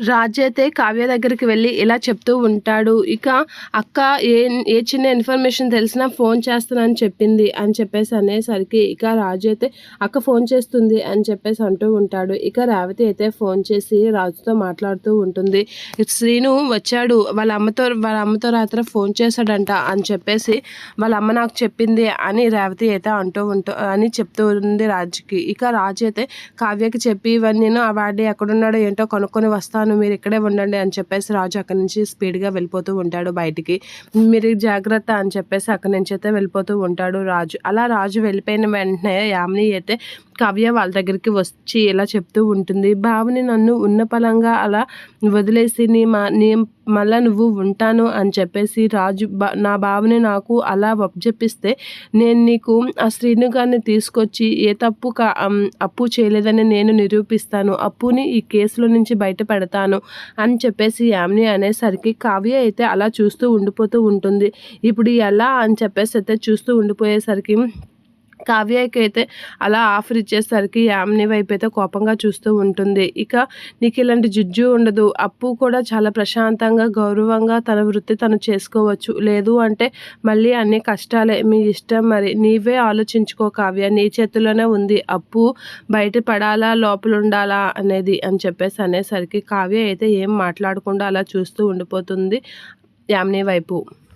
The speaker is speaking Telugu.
రాజు అయితే కావ్య దగ్గరికి వెళ్ళి ఇలా చెప్తూ ఉంటాడు. ఇక అక్క ఏ ఏ చిన్న ఇన్ఫర్మేషన్ తెలిసినా ఫోన్ చేస్తానని చెప్పింది అని చెప్పేసి అనేసరికి ఇక రాజు అయితే అక్క ఫోన్ చేస్తుంది అని చెప్పేసి అంటూ ఉంటాడు. ఇక రేవతి అయితే ఫోన్ చేసి రాజుతో మాట్లాడుతూ ఉంటుంది. శ్రీను వచ్చాడు. వాళ్ళ అమ్మతో వాళ్ళ అమ్మతో రాత్రి ఫోన్ చేశాడంట అని చెప్పేసి వాళ్ళ అమ్మ నాకు చెప్పింది అని రేవతి అయితే అంటూ ఉంటూ అని చెప్తూ ఉంది రాజుకి. ఇక రాజు అయితే కావ్యకి చెప్పి ఇవన్నీ ఆ వాడి ఎక్కడున్నాడో ఏంటో కనుక్కొని వస్తాను వస్తాను మీరు ఇక్కడే ఉండండి అని చెప్పేసి రాజు అక్కడి నుంచి స్పీడ్గా వెళ్ళిపోతూ ఉంటాడు బయటికి. మీరు జాగ్రత్త అని చెప్పేసి అక్కడి నుంచి అయితే వెళ్ళిపోతూ ఉంటాడు రాజు. అలా రాజు వెళ్ళిపోయిన వెంటనే యామిని అయితే కావ్య వాళ్ళ దగ్గరికి వచ్చి ఇలా చెప్తూ ఉంటుంది భావని నన్ను ఉన్న పలంగా అలా వదిలేసి నీ మా నీ మళ్ళా నువ్వు ఉంటాను అని చెప్పేసి రాజు నా బావని నాకు అలా వప్జెప్పిస్తే నేను నీకు ఆ శ్రీను గారిని తీసుకొచ్చి ఏ తప్పు కా అప్పు చేయలేదని నేను నిరూపిస్తాను. అప్పుని ఈ కేసులో నుంచి బయటపడతాను అని చెప్పేసి యామిని అనేసరికి కావ్య అయితే అలా చూస్తూ ఉండిపోతూ ఉంటుంది. ఇప్పుడు ఎలా అని చెప్పేసి అయితే చూస్తూ ఉండిపోయేసరికి కావ్యకి అయితే అలా ఆఫర్ ఇచ్చేసరికి యామ్ని వైపు అయితే కోపంగా చూస్తూ ఉంటుంది. ఇక నీకు ఇలాంటి జుజ్జు ఉండదు. అప్పు కూడా చాలా ప్రశాంతంగా గౌరవంగా తన వృత్తి తను చేసుకోవచ్చు. లేదు అంటే మళ్ళీ అన్ని కష్టాలే. మీ ఇష్టం మరి. నీవే ఆలోచించుకో కావ్య. నీ చేతిలోనే ఉంది. అప్పు బయట పడాలా? లోపల ఉండాలా? అనేది అని చెప్పేసి అనేసరికి కావ్య అయితే ఏం మాట్లాడకుండా అలా చూస్తూ ఉండిపోతుంది యామ్ని వైపు.